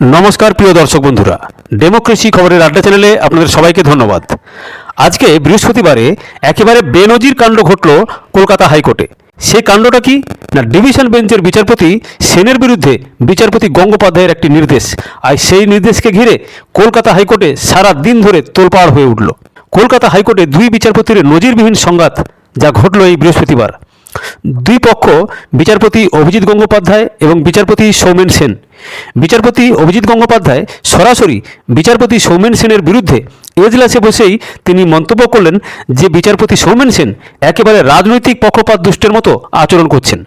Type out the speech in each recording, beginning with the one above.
নমস্কার, প্রিয় দর্শক বন্ধুরা। ডেমোক্রেসি খবরের আড্ডা চ্যানেলে আপনাদের সবাইকে ধন্যবাদ। আজকে বৃহস্পতিবারে একেবারে বেনজির কাণ্ড ঘটল কলকাতা হাইকোর্টে। সেই কাণ্ডটা কি? না, ডিভিশন বেঞ্চের বিচারপতি সেনের বিরুদ্ধে বিচারপতি গঙ্গোপাধ্যায়ের একটি নির্দেশ। আর সেই নির্দেশকে ঘিরে কলকাতা হাইকোর্টে সারা দিন ধরে তোলপাড় হয়ে উঠল। কলকাতা হাইকোর্টে দুই বিচারপতির নজিরবিহীন সংঘাত যা ঘটল এই বৃহস্পতিবার। দুই পক্ষ, বিচারপতি অভিজিৎ গঙ্গোপাধ্যায় এবং বিচারপতি সৌমেন সেন। বিচারপতি অভিজিৎ গঙ্গোপাধ্যায় সরাসরি বিচারপতি সৌমেন সেনের বিরুদ্ধে এজলাসে বসেই তিনি মন্তব্য করলেন যে বিচারপতি সৌমেন সেন একেবারে রাজনৈতিক পক্ষপাত দুষ্টের মতো আচরণ করছেন।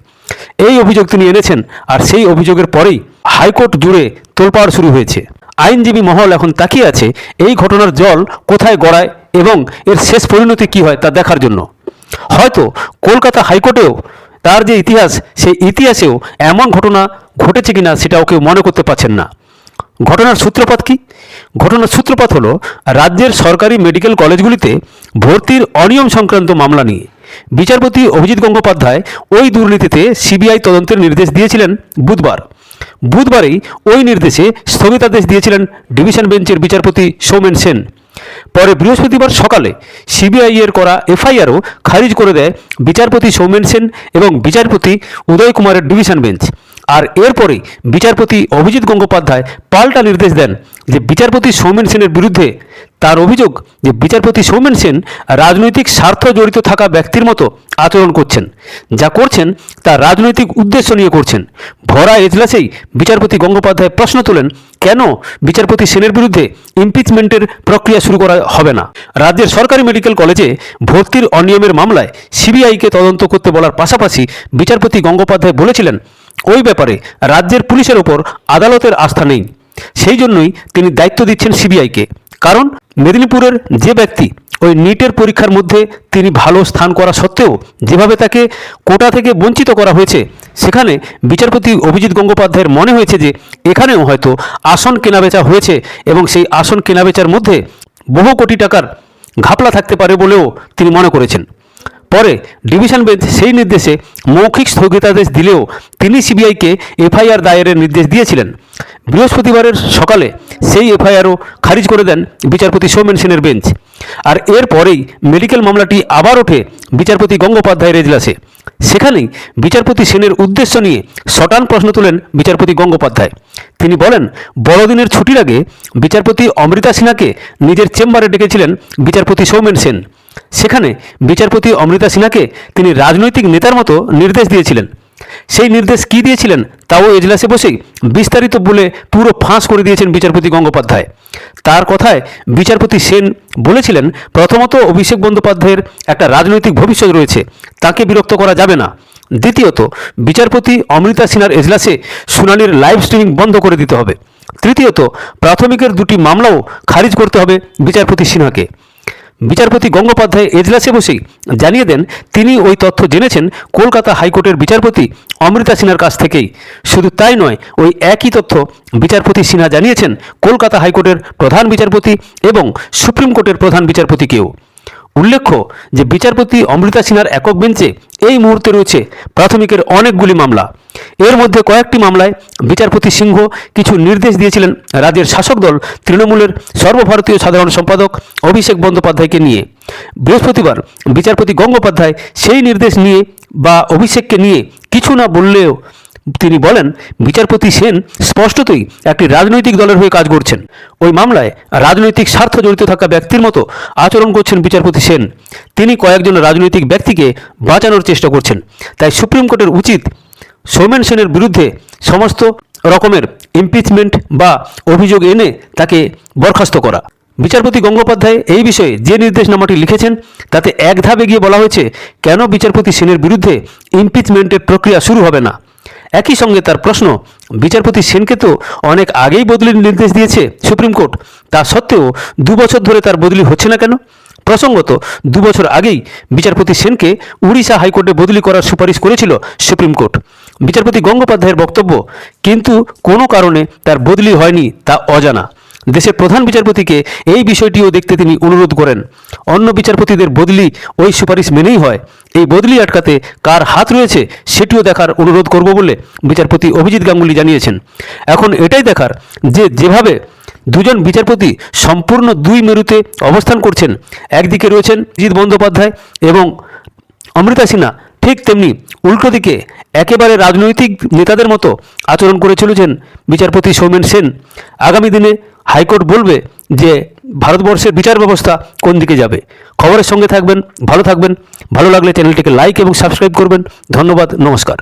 এই অভিযোগ তিনি এনেছেন আর সেই অভিযোগের পরেই হাইকোর্ট জুড়ে তোলপাড় শুরু হয়েছে। আইনজীবী মহল এখন তাকিয়ে আছে এই ঘটনার জল কোথায় গড়ায় এবং এর শেষ পরিণতি কী হয় তা দেখার জন্য। হয়তো কলকাতা হাইকোর্টেও তার যে ইতিহাস, সেই ইতিহাসেও এমন ঘটনা ঘটেছে কিনা সেটাও কেউ মনে করতে পারছেন না। ঘটনার সূত্রপাত কি? ঘটনার সূত্রপাত হলো, রাজ্যের সরকারি মেডিকেল কলেজগুলিতে ভর্তির অনিয়ম সংক্রান্ত মামলা নিয়ে। বিচারপতি অভিজিৎ গঙ্গোপাধ্যায় ওই দুর্নীতিতে সিবিআই তদন্তের নির্দেশ দিয়েছিলেন বুধবার। বুধবারেই ওই নির্দেশে স্থগিতাদেশ দিয়েছিলেন ডিভিশন বেঞ্চের বিচারপতি সৌমেন সেন। পরে বৃহস্পতিবার সকালে সিবিআই এর করা এফআইআরও খারিজ করে দেয় বিচারপতি সৌমেন সেন এবং বিচারপতি উদয় কুমারের ডিভিশন বেঞ্চ। আর এরপরে বিচারপতি অভিজিৎ গঙ্গোপাধ্যায় পাল্টা নির্দেশ দেন যে বিচারপতি সৌমেন সেনের বিরুদ্ধে তার অভিযোগ যে বিচারপতি সৌমেন সেন রাজনৈতিক স্বার্থ জড়িত থাকা ব্যক্তির মতো আচরণ করছেন, যা করছেন, তা রাজনৈতিক উদ্দেশ্য নিয়ে করছেন। ভরা এজলাসেই বিচারপতি গঙ্গোপাধ্যায় প্রশ্ন তোলেন, কেন বিচারপতি সেনের বিরুদ্ধে ইমপিচমেন্টের প্রক্রিয়া শুরু করা হবে না? রাজ্যের সরকারি মেডিকেল কলেজে ভর্তির অনিয়মের মামলায় সিবিআইকে তদন্ত করতে বলার পাশাপাশি বিচারপতি গঙ্গোপাধ্যায় বলেছিলেন, ওই ব্যাপারে রাজ্যের পুলিশের ওপর আদালতের আস্থা নেই। সেই জন্যই তিনি দায়িত্ব দিচ্ছেন সিবিআইকে। কারণ মেদিনীপুরের যে ব্যক্তি ওই নিটের পরীক্ষার মধ্যে তিনি ভালো স্থান করা সত্ত্বেও যেভাবে তাকে কোটা থেকে বঞ্চিত করা হয়েছে, সেখানে বিচারপতি অভিজিৎ গঙ্গোপাধ্যায়ের মনে হয়েছে যে এখানেও হয়তো আসন কেনাবেচা হয়েছে এবং সেই আসন কেনাবেচার মধ্যে বহু কোটি টাকার ঘাপলা থাকতে পারে বলেও তিনি মনে করেছেন। পরে ডিভিশন বেঞ্চ সেই নির্দেশে মৌখিক স্থগিতাদেশ দিলেও তিনি সিবিআইকে এফআইআর দায়েরের নির্দেশ দিয়েছিলেন। বৃহস্পতিবারের সকালে সেই এফআইআরও খারিজ করে দেন বিচারপতি সৌমেন সেনের বেঞ্চ। আর এরপরেই মেডিকেল মামলাটি আবার ওঠে বিচারপতি গঙ্গোপাধ্যায়ের এজলাসে। সেখানেই বিচারপতি সেনের উদ্দেশ্য নিয়ে সটান প্রশ্ন তোলেন বিচারপতি গঙ্গোপাধ্যায়। তিনি বলেন, বড়দিনের ছুটির আগে বিচারপতি অমৃতা সিনহাকে নিজের চেম্বারে ডেকেছিলেন বিচারপতি সৌমেন সেন। সেখানে বিচারপতি অমৃতা সিনহাকে তিনি রাজনৈতিক নেতার মতো নির্দেশ দিয়েছিলেন। সেই নির্দেশ কি দিয়েছিলেন তাও এজলাসে বসেই বিস্তারিত বলে পুরো ফাঁস করে দিয়েছেন বিচারপতি গঙ্গোপাধ্যায়। তার কথায় বিচারপতি সেন বলেছিলেন, প্রথমত অভিষেক বন্দ্যোপাধ্যায়ের একটা রাজনৈতিক ভবিষ্যৎ রয়েছে, তাকে বিরক্ত করা যাবে না। দ্বিতীয়ত, বিচারপতি অমৃতা সিনহার এজলাসে শুনানির লাইভ স্ট্রিমিং বন্ধ করে দিতে হবে। তৃতীয়ত, প্রাথমিকের দুটি মামলাও খারিজ করতে হবে বিচারপতি সিনহাকে। বিচারপতি গঙ্গোপাধ্যায় এজলাসে বসেই জানিয়ে দেন, তিনি ওই তথ্য জেনেছেন কলকাতা হাইকোর্টের বিচারপতি অমৃতা সিনহার কাছ থেকেই। শুধু তাই নয়, ওই একই তথ্য বিচারপতি সিনহা জানিয়েছেন কলকাতা হাইকোর্টের প্রধান বিচারপতি এবং সুপ্রিম কোর্টের প্রধান বিচারপতিকেও। উল্লেখ্য যে বিচারপতি অমৃতা সিনহার একক বেঞ্চে এই মুহূর্তে রয়েছে প্রাথমিকের অনেকগুলি মামলা। এর মধ্যে কয়েকটি মামলায় বিচারপতি সিংহ কিছু নির্দেশ দিয়েছিলেন রাজ্যের শাসক দল তৃণমূলের সর্বভারতীয় সাধারণ সম্পাদক অভিষেক বন্দ্যোপাধ্যায়কে নিয়ে। বৃহস্পতিবার বিচারপতি গঙ্গোপাধ্যায় সেই নির্দেশ নিয়ে বা অভিষেককে নিয়ে কিছু না বললেও তিনি বলেন, বিচারপতি সেন স্পষ্টতই একটি রাজনৈতিক দলের হয়ে কাজ করছেন। ওই মামলায় রাজনৈতিক স্বার্থ জড়িত থাকা ব্যক্তির মতো আচরণ করছেন বিচারপতি সেন। তিনি কয়েকজন রাজনৈতিক ব্যক্তিকে বাঁচানোর চেষ্টা করছেন। তাই সুপ্রিম কোর্টের উচিত সৌমেন সেনের বিরুদ্ধে সমস্ত রকমের ইমপিচমেন্ট বা অভিযোগ এনে তাকে বরখাস্ত করা। বিচারপতি গঙ্গোপাধ্যায় এই বিষয়ে যে নির্দেশনামাটি লিখেছেন, তাতে এক ধাপ এগিয়ে বলা হয়েছে, কেন বিচারপতি সেনের বিরুদ্ধে ইমপিচমেন্টের প্রক্রিয়া শুরু হবে না? একই সঙ্গে তার প্রশ্ন, বিচারপতি সেনকে তো অনেক আগেই বদলির নির্দেশ দিয়েছে সুপ্রিম কোর্ট, তা সত্ত্বেও দু বছর ধরে তার বদলি হচ্ছে না কেন? প্রসঙ্গত, দু বছর আগেই বিচারপতি সেনকে উড়িষ্যা হাইকোর্টে বদলি করার সুপারিশ করেছিল সুপ্রিম কোর্ট। বিচারপতি গঙ্গোপাধ্যায়ের বক্তব্য, কিন্তু কোনো কারণে তার বদলি হয়নি তা অজানা। দেশের প্রধান বিচারপতিকে এই বিষয়টিও দেখতে তিনি অনুরোধ করেন। অন্য বিচারপতিদের বদলি ওই সুপারিশ মেনেই হয়। এই বদলি আটকাতে কার হাত রয়েছে সেটিও দেখার অনুরোধ করব বলে বিচারপতি অভিজিৎ গাঙ্গুলি জানিয়েছেন। এখন এটাই দেখার যে যেভাবে দুজন বিচারপতি সম্পূর্ণ দুই মেরুতে অবস্থান করছেন, একদিকে রয়েছেন জিৎ বন্দ্যোপাধ্যায় এবং অমৃতা সিনহা, ঠিক তেমনি উল্টো দিকে একেবারে রাজনৈতিক নেতাদের মতো আচরণ করে চলেছেন বিচারপতি সৌমেন সেন। আগামী দিনে হাইকোর্ট বলবে যে ভারতবর্ষের বিচার ব্যবস্থা কোন দিকে যাবে। খবরের সঙ্গে থাকবেন, ভালো থাকবেন। ভালো লাগলে চ্যানেলটিকে লাইক এবং সাবস্ক্রাইব করবেন। ধন্যবাদ, নমস্কার।